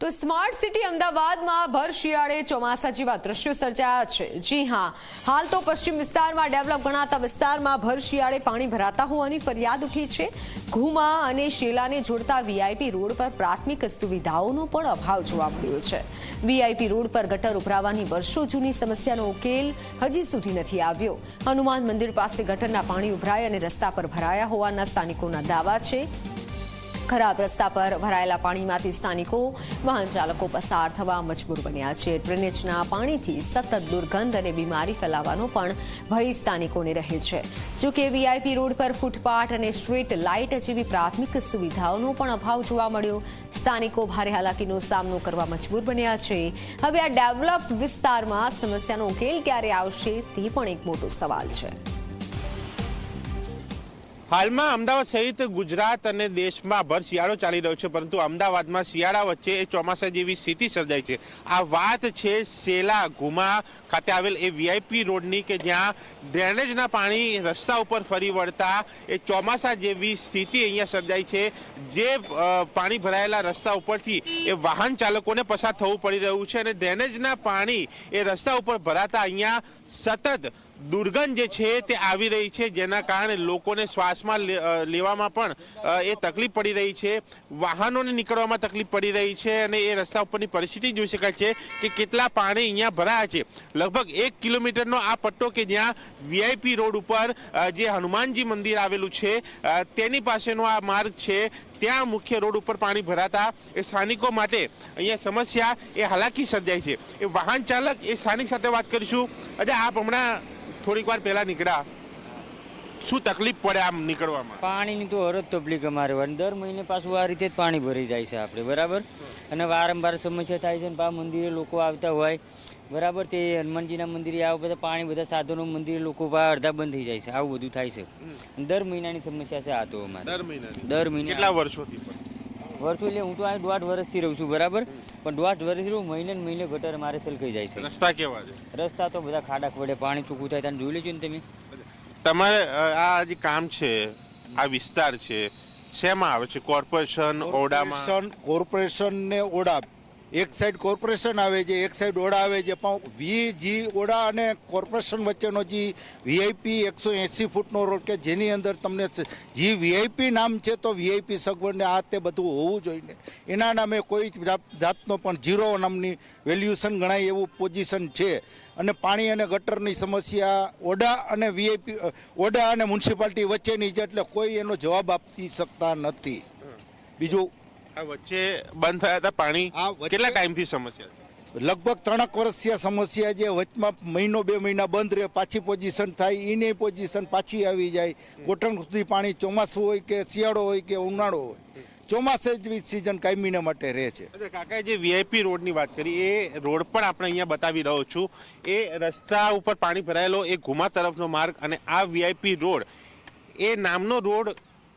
તો smart city અમદાવાદમાં ભર શિયાળે ચોમાસા જેવા દ્રશ્યો સર્જાયા છે. જી હા, હાલ તો પશ્ચિમ વિસ્તારમાં ડેવલપ ગણાતા વિસ્તારમાં ભર શિયાળે પાણી ભરાતા હોવાની ફરિયાદ ઉઠી છે. ઘુમા અને શેલાને જોડતા વીઆઈપી રોડ પર પ્રાથમિક સુવિધાઓનો પણ અભાવ જોવા મળ્યો છે. વીઆઈપી રોડ પર ગટર ઉભરાવાની વર્ષો જૂની સમસ્યાનો ઉકેલ હજી સુધી નથી આવ્યો. હનુમાન મંદિર પાસે ગટરના પાણી ઉભરાય અને રસ્તા પર ભરાયા હોવાના સ્થાનિકોના દાવા છે. ખરાબ રસ્તા પર ભરાયેલા પાણીમાંથી સ્થાનિકો, વાહન ચાલકો પસાર થવા મજબૂર બન્યા છે. ડ્રેનેજના પાણીથી સતત દુર્ગંધ અને બીમારી ફેલાવાનો પણ ભય સ્થાનિકોને રહે છે. જોકે વીઆઈપી રોડ પર ફૂટપાથ અને સ્ટ્રીટ લાઇટ જેવી પ્રાથમિક સુવિધાઓનો પણ અભાવ જોવા મળ્યો. સ્થાનિકો ભારે હાલાકીનો સામનો કરવા મજબૂર બન્યા છે. હવે આ ડેવલપ વિસ્તારમાં સમસ્યાનો ઉકેલ ક્યારે આવશે તે પણ એક મોટો સવાલ છે. હાલમાં અમદાવાદ સહિત ગુજરાત અને દેશમાં ભર શિયાળો ચાલી રહ્યો છે, પરંતુ અમદાવાદમાં શિયાળા વચ્ચે એ ચોમાસા જેવી સ્થિતિ સર્જાઈ છે. આ વાત છે સેલા ગુમા ખાતે આવેલ એ વીઆઈપી રોડની કે જ્યાં ડ્રેનેજના પાણી રસ્તા ઉપર ફરી વળતા એ ચોમાસા જેવી સ્થિતિ અહીંયા સર્જાઈ છે, જે પાણી ભરાયેલા રસ્તા ઉપરથી એ વાહન ચાલકોને પસાર થવું પડી રહ્યું છે અને ડ્રેનેજના પાણી એ રસ્તા ઉપર ભરાતા અહીંયા સતત દુર્ગંધ જે છે તે આવી રહી છે, જેના કારણે લોકોને શ્વાસમાં લેવામાં પણ એ તકલીફ પડી રહી છે. વાહનોને નીકળવામાં તકલીફ પડી રહી છે અને એ રસ્તા ઉપરની પરિસ્થિતિ જોઈ શકાય છે કે કેટલા પાણી અહીંયા ભરાયા છે. લગભગ એક કિલોમીટરનો આ પટ્ટો કે જ્યાં વીઆઈપી રોડ ઉપર જે હનુમાનજી મંદિર આવેલું છે તેની પાસેનો આ માર્ગ છે. ત્યાં મુખ્ય રોડ ઉપર પાણી ભરાતા એ સ્થાનિકો માટે અહીંયા સમસ્યા એ હાલાકી સર્જાય છે. એ વાહન ચાલક એ સ્થાનિક સાથે વાત કરીશું. અચ્છા, આપ હમણાં થોડીક વાર પહેલા નીકળ્યા. શું તકલીફ પડે આમ નીકળવામાં? પાણીની તો હરજ તકલીફ અમારે. અને દર મહિને પાછું આ રીતે જ પાણી ભરી જાય છે આપણે બરાબર? અને વારંવાર સમસ્યા થાય છે અને પા મંદિરે લોકો આવતા હોય બરાબર? તે હનુમાનજીના મંદિરે આવું બધા પાણી બધા સાધનો મંદિરે લોકો અડધા બંધ થઈ જાય છે આવું બધું થાય છે. દર મહિનાની સમસ્યા છે આ તો અમારે. દર મહિનાની. દર મહિને કેટલા વર્ષોથી એટલે હું તો આ દોઢ વર્ષથી રહું છું બરાબર? પણ દોઢ વર્ષથી રહું મહિને મહિને ગટર મારે સલકાઈ જાય છે. રસ્તા કેવા છે? રસ્તા તો બધા ખાડા ખવડે પાણી ચૂકું થાય તને જોઈ લેજો ને તમે. તમારે આ જે કામ છે આ વિસ્તાર છે શેમાં આવે છે? કોર્પોરેશન ઓરડામાં? કોર્પોરેશન કોર્પોરેશન ને ઓડા એક સાઈડ કોર્પોરેશન આવે છે, એક સાઈડ ઓડા આવે છે. પણ વી જી ઓડા અને કોર્પોરેશન વચ્ચેનો જે વીઆઈપી એકસો એંસી ફૂટનો રોડ કે જેની અંદર તમને જે વીઆઈપી નામ છે તો વીઆઈપી સગવડને આ તે બધું હોવું જોઈએ એના નામે કોઈ જાત- જાતનો પણ ઝીરો નામની વેલ્યુશન ગણાય એવું પોઝિશન છે. અને પાણી અને ગટરની સમસ્યા ઓડા અને વીઆઈપી ઓડા અને મ્યુનિસિપાલિટી વચ્ચેની છે એટલે કોઈ એનો જવાબ આપી શકતા નથી. બીજું વચ્ચે બંધ થયા હતા પાણી. કેટલા ટાઈમથી સમસ્યા લગભગ ત્રણક વર્ષથી આ સમસ્યા જે વચમાં મહિનો બે મહિના બંધ રહે પાછી પોઝિશન થાય એની પોઝિશન પાછી આવી જાય. ગોઠણ સુધી પાણી ચોમાસું હોય કે શિયાળો હોય કે ઉનાળો હોય. ચોમાસે જ સિઝન કાયમીને માટે રહે છે. કાકા જે વીઆઈપી રોડની વાત કરી એ રોડ પણ આપણે અહીંયા બતાવી રહ્યો છું. એ રસ્તા ઉપર પાણી ભરાયેલો એ ઘુમા તરફનો માર્ગ અને આ વીઆઈપી રોડ એ નામનો રોડ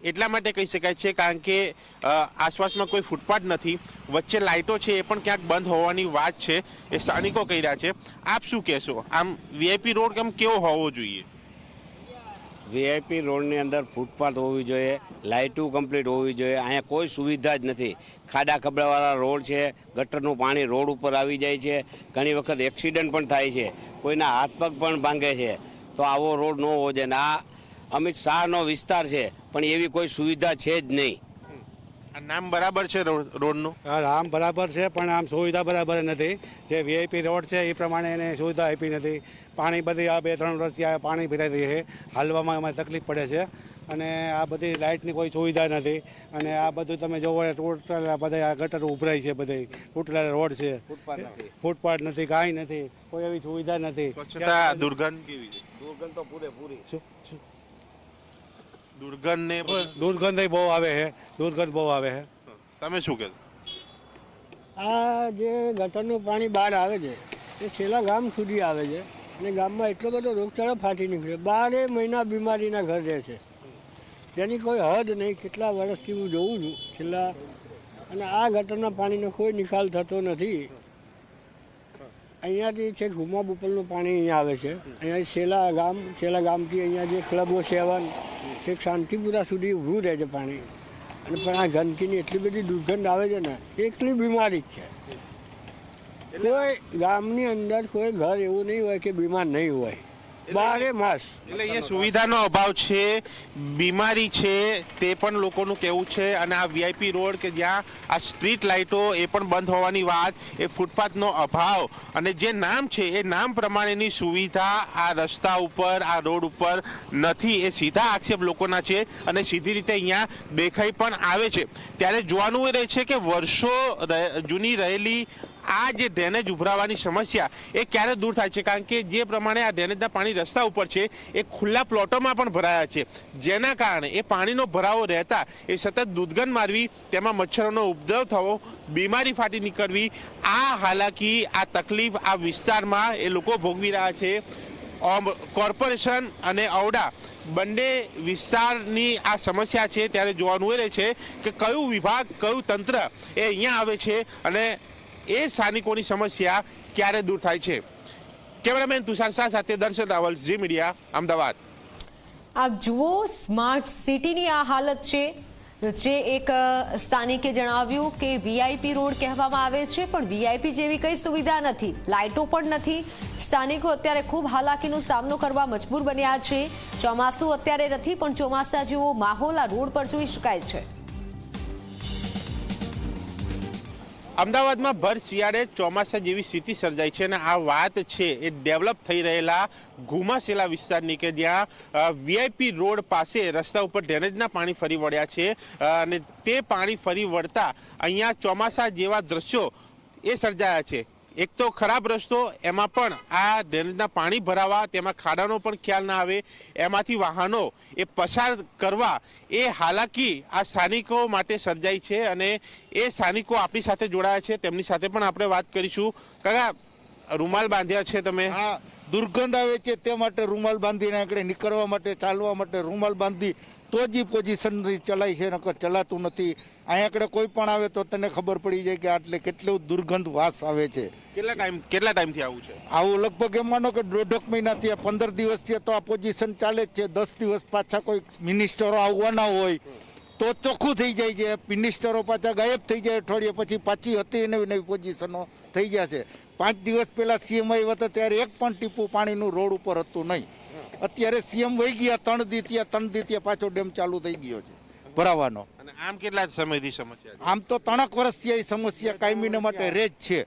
એટલા માટે કહી શકાય છે, કારણ કે આસપાસમાં કોઈ ફૂટપાથ નથી. વચ્ચે લાઇટો છે, એ પણ ક્યાંક બંધ હોવાની વાત છે, એ સ્થાનિકો કહી રહ્યા છે. આપ શું કહેશો? આમ વીઆઈપી રોડ કેમ કેવો હોવો જોઈએ? વીઆઈપી રોડની અંદર ફૂટપાથ હોવી જોઈએ, લાઇટું કમ્પ્લીટ હોવી જોઈએ, અહીંયા કોઈ સુવિધા જ નથી. ખાડા ખબડાવાળા રોડ છે, ગટરનું પાણી રોડ ઉપર આવી જાય છે, ઘણી વખત એક્સિડન્ટ પણ થાય છે, કોઈના હાથ પગ પણ ભાંગે છે. તો આવો રોડ ન હોવો જોઈએ. આ અમિત શાહનો વિસ્તાર છે પણ એવી કોઈ સુવિધા છે જ નહીં. આ નામ બરાબર છે રોડનું? હા, આમ બરાબર છે પણ આમ સુવિધા બરાબર નથી. જે વીઆઈપી રોડ છે એ પ્રમાણે એને સુવિધા આપી નથી. પાણી બધી આ બે ત્રણ વર્ષથી આ પાણી ભરાઈ રહી છે. હાલવામાં અમારે તકલીફ પડે છે. અને આ બધી લાઇટની કોઈ સુવિધા નથી. અને આ બધું તમે જોવો તૂટેલા બધા આ ગટર ઉભરાય છે બધી. તૂટેલા રોડ છે. ફૂટપાથ નથી. કાંઈ નથી. કોઈ એવી સુવિધા નથી. સ્વચ્છતા દુર્ગંધ કેવી દુર્ગંધ તો પૂરેપૂરી. શું- શું? દુર્ગંધ ને બધું. દુર્ગંધ બહુ આવે છે. દુર્ગંધ બહુ આવે છે. તમે શું કહેશો આ જે ગટરનું પાણી બહાર આવે છે એ છેલ્લા ગામ સુધી આવે છે અને ગામમાં એટલો બધો રોગચાળો ફાટી નીકળ્યો. બારે મહિના બીમારીના ઘર રહે છે. જેની કોઈ હદ નહીં. કેટલા વર્ષથી હું જોઉં છું છેલ્લા. અને આ ગટરના પાણીનો કોઈ નિકાલ થતો નથી. અહીંયાથી છે ઘુમા બોપલનું પાણી અહીંયા આવે છે. અહીંયા છેલ્લા ગામ છેલ્લા ગામથી અહીંયા જે ક્લબો સેવન છે શાંતિપુરા સુધી ઊભું રહે છે પાણી. અને પણ આ ગંદકીની એટલી બધી દુર્ગંધ આવે છે ને એટલી બીમારી જ છે. કોઈ ગામની અંદર કોઈ ઘર એવું નહીં હોય કે બીમાર નહીં હોય. બારે માસ. એટલે અહીંયા સુવિધાનો અભાવ છે, બીમારી છે, તે પણ લોકોનું કહેવું છે. અને આ વીઆઈપી રોડ કે જ્યાં આ સ્ટ્રીટ લાઇટો એ પણ બંધ હોવાની વાત, એ ફૂટપાથનો અભાવ. અને જે નામ છે, એ નામ પ્રમાણેની સુવિધા આ રસ્તા ઉપર, આ રોડ ઉપર નથી. એ સીધા આક્ષેપ લોકોના છે અને સીધી રીતે અહીંયા દેખાઈ પણ આવે છે. ત્યારે જોવાનું એ રહે છે કે વર્ષો જૂની રહેલી આ જે ડ્રેનેજ ઉભરાવાની સમસ્યા એ ક્યારે દૂર થાય છે? કારણ કે જે પ્રમાણે આ ડ્રેનેજના પાણી રસ્તા ઉપર છે, એ ખુલ્લા પ્લોટોમાં પણ ભરાયા છે. જેના કારણે એ પાણીનો ભરાવો રહેતા, એ સતત દૂધગન મારવી, તેમાં મચ્છરોનો ઉપદ્રવ થવો, બીમારી ફાટી નીકળવી, આ હાલાકી, આ તકલીફ આ વિસ્તારમાં એ લોકો ભોગવી રહ્યા છે. કોર્પોરેશન અને ઔડા બંને વિસ્તારની આ સમસ્યા છે, ત્યારે જોવાનું એ રહે છે કે કયું વિભાગ, કયું તંત્ર એ અહીંયા આવે છે અને એ સ્થાનિકોની સમસ્યા ક્યારે દૂર થાય છે? કેમેરામેન તુષાર શાહ સાથે દર્શન રાવલ જી મીડિયા, અમદાવાદ. આપ જુઓ, સ્માર્ટ સિટીની આ હાલત છે. જે એક સ્થાનિકે જણાવ્યું કે વીઆઈપી રોડ કહેવામાં આવે છે, પણ વીઆઈપી જેવી કઈ સુવિધા નથી. લાઇટો પણ નથી. સ્થાનિકો અત્યારે ખૂબ હાલાકીનો સામનો કરવા મજબૂર બન્યા છે. ચોમાસું અત્યારે નથી, પણ ચોમાસા જેવો માહોલ આ રોડ પર જોઈ શકાય છે. અમદાવાદમાં ભર શિયાળે ચોમાસા જેવી સ્થિતિ સર્જાઈ છે અને આ વાત છે એ ડેવલપ થઈ રહેલા ઘુમાસેલા વિસ્તારની કે જ્યાં વીઆઈપી રોડ પાસે રસ્તા ઉપર ડ્રેનેજના પાણી ફરી વળ્યા છે અને તે પાણી ફરી વળતા અહીંયા ચોમાસા જેવા દ્રશ્યો એ સર્જાયા છે. એક તો ખરાબ રસ્તો, એમાં પણ આ ડ્રેનેજના પાણી ભરાવા, તેમાં ખાડાનો પણ ખ્યાલ ના આવે. એમાંથી વાહનો એ પસાર કરવા એ હાલાકી આ સ્થાનિકો માટે સર્જાઈ છે અને એ સ્થાનિકો આપણી સાથે જોડાયા છે. તેમની સાથે પણ આપણે વાત કરીશું. કાકા, રૂમાલ બાંધ્યા છે તમે? હા, દુર્ગંધ આવે છે તે માટે રૂમાલ બાંધીને આગળ નીકળવા માટે, ચાલવા માટે રૂમાલ બાંધી તો જ પોઝિશનથી ચલાય છે નકર ચલાતું નથી. અહીંયા આગળ કોઈ પણ આવે તો તને ખબર પડી જાય કે આટલે કેટલું દુર્ગંધ વાસ આવે છે. કેટલા ટાઈમ કેટલા ટાઈમથી આવું છે? આવું લગભગ એમ માનો કે દોઢક મહિનાથી આ પંદર દિવસથી તો આ પોઝિશન ચાલે જ છે. દસ દિવસ પાછા કોઈ મિનિસ્ટરો આવવાના હોય તો ચોખ્ખું થઈ જાય છે. મિનિસ્ટરો પાછા ગાયબ થઈ જાય અઠવાડિયા પછી પાછી હતી નવી નવી પોઝિશનો થઈ ગયા છે. પાંચ દિવસ પહેલાં સીએમ આવ્યા હતા ત્યારે એક પણ ટીપું પાણીનું રોડ ઉપર હતું નહીં. અત્યારે સીએમ વહી ગયા ત્રણ દીતિયા ત્રણ દીતિયા પાછો ડેમ ચાલુ થઈ ગયો છે. ભરાવાનો. અને આમ કેટલા સમયથી સમસ્યા આમ તો ત્રણક વર્ષથી એ સમસ્યા કાયમીને માટે રહે જ છે.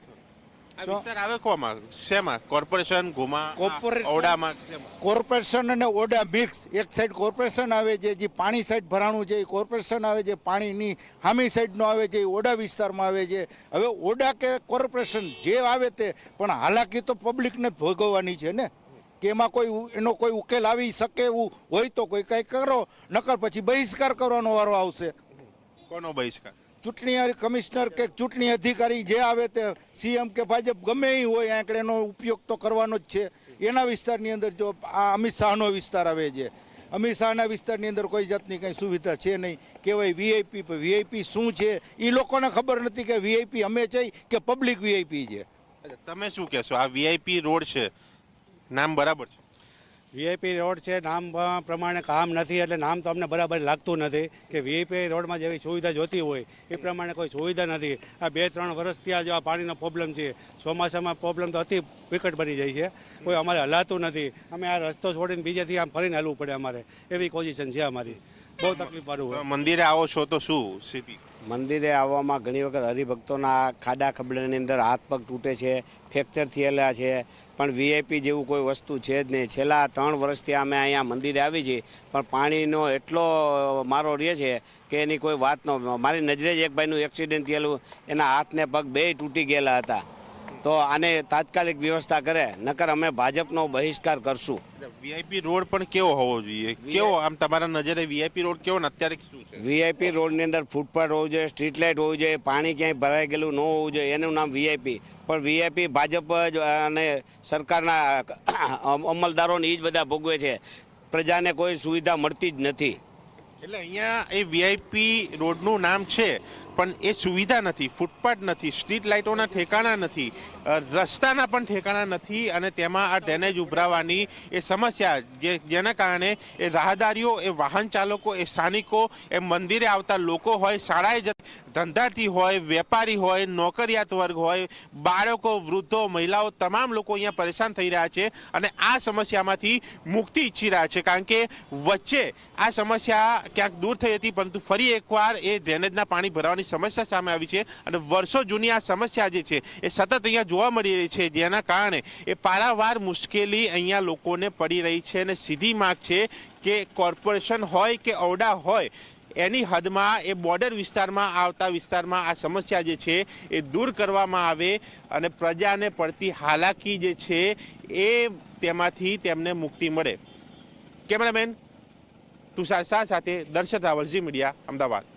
કોર્પોરેશન અને ઓડા મિક્સ. એક સાઈડ કોર્પોરેશન આવે છે જે પાણી સાઈડ ભરાણું છે એ કોર્પોરેશન આવે છે પાણીની હામી સાઈડનો આવે છે એ ઓડા વિસ્તારમાં આવે છે. હવે ઓડા કે કોર્પોરેશન જે આવે તે પણ હાલાકી તો પબ્લિકને ભોગવવાની છે ને? કે એમાં કોઈ એનો કોઈ ઉકેલ આવી શકે એવું હોય તો કોઈ કંઈ કરો નકર પછી બહિષ્કાર કરવાનો વારો આવશે. કોનો બહિષ્કાર? ચૂંટણી કમિશનર કે ચૂંટણી અધિકારી જે આવે તે સીએમ કે ભાજપ ગમે એ હોય આંકડે એનો ઉપયોગ તો કરવાનો જ છે. એના વિસ્તારની અંદર જો આ અમિત શાહનો વિસ્તાર આવે છે. અમિત શાહના વિસ્તારની અંદર કોઈ જાતની કંઈ સુવિધા છે નહીં. કહેવાય વીઆઈપી વીઆઈપી શું છે? એ લોકોને ખબર નથી કે વીઆઈપી અમે છે કે પબ્લિક વીઆઈપી છે. તમે શું કહેશો? આ વીઆઈપી રોડ છે નામ બરાબર છે? વીઆઈપી રોડ છે નામ પ્રમાણે કામ નથી એટલે નામ તો અમને બરાબર લાગતું નથી કે વીઆઈપી રોડમાં જેવી સુવિધા જોતી હોય એ પ્રમાણે કોઈ સુવિધા નથી. આ બે ત્રણ વર્ષથી આ જો આ પાણીનો પ્રોબ્લેમ છે ચોમાસામાં પ્રોબ્લેમ તો અતિ વિકટ બની જાય છે. કોઈ અમારે હલાતું નથી. અમે આ રસ્તો છોડીને બીજેથી આમ ફરીને હલવું પડે અમારે. એવી પોઝિશન છે અમારી. બહુ તકલીફ પડવું મંદિરે આવો છો તો શું સ્થિતિ મંદિરે આવવામાં ઘણી વખત હરિભક્તોના ખાડા ખબડાની અંદર હાથ પગ તૂટે છે, ફ્રેક્ચર થયેલા છે, પણ વીઆઈપી જેવું કોઈ વસ્તુ છે જ નહીં. છેલ્લા ત્રણ વર્ષથી અમે અહીંયા મંદિરે આવી છીએ, પણ પાણીનો એટલો મારો રહે છે કે એની કોઈ વાત ન મારી નજરે જ એક ભાઈનું એક્સિડન્ટ થયેલું, એના હાથને પગ બે તૂટી ગયેલા હતા. તો આને તાત્કાલિક વ્યવસ્થા કરે નકર અમે ભાજપનો બહિષ્કાર કરશું. વીઆઈપી રોડ પણ કેવો હોવો જોઈએ? કેવો આમ તમારા નજરે વીઆઈપી રોડ કેવો ને અત્યારે શું છે? વીઆઈપી રોડની અંદર ફૂટપાથ હોવું જોઈએ સ્ટ્રીટ લાઇટ હોવું જોઈએ પાણી ક્યાંય ભરાઈ ગયેલું ન હોવું જોઈએ એનું નામ વીઆઈપી પણ વીઆઈપી ભાજપ જ અને સરકારના અમલદારોને એ જ બધા ભોગવે છે. પ્રજાને કોઈ સુવિધા મળતી જ નથી. એટલે અહીંયા એ વીઆઈપી રોડનું નામ છે, પણ એ સુવિધા નથી, ફૂટપાથ નથી, સ્ટ્રીટ લાઇટોના ઠેકાણા નથી રસ્તાના પણ ઠેકાણા નથી અને તેમાં આ ડ્રેનેજ ઉભરાવાની એ સમસ્યા જે, જેના કારણે એ રાહદારીઓ, એ વાહન ચાલકો, એ સ્થાનિકો, એ મંદિરે આવતા લોકો હોય, શાળાએ જતા ધંધાર્થી હોય, વેપારી હોય, નોકરિયાત વર્ગ હોય, બાળકો, વૃદ્ધો, મહિલાઓ, તમામ લોકો અહીંયા પરેશાન થઈ રહ્યા છે અને આ સમસ્યામાંથી મુક્તિ ઈચ્છી રહ્યા છે. કારણ કે વચ્ચે આ સમસ્યા ક્યાંક દૂર થઈ હતી, પરંતુ ફરી એકવાર એ ડ્રેનેજના પાણી ભરવાની સમસ્યા સામે આવી છે અને વર્ષો જૂની આ સમસ્યા જે છે, એ સતત અહીંયા જોવા મળી રહી છે. જેના કારણે એ પારાવાર મુશ્કેલી અહીંયા લોકોને પડી રહી છે અને સીધી માગ છે કે કોર્પોરેશન હોય કે ઓરડા હોય, એની હદમાં એ બોર્ડર વિસ્તારમાં આવતા વિસ્તારમાં આ સમસ્યા જે છે, એ દૂર કરવામાં આવે અને પ્રજાને પડતી હાલાકી જે છે, એ તેમાંથી તેમને મુક્તિ મળે. કેમેરામેન તુષાર શાહ સાથે દર્શન રાવલ ઝી મીડિયા અમદાવાદ.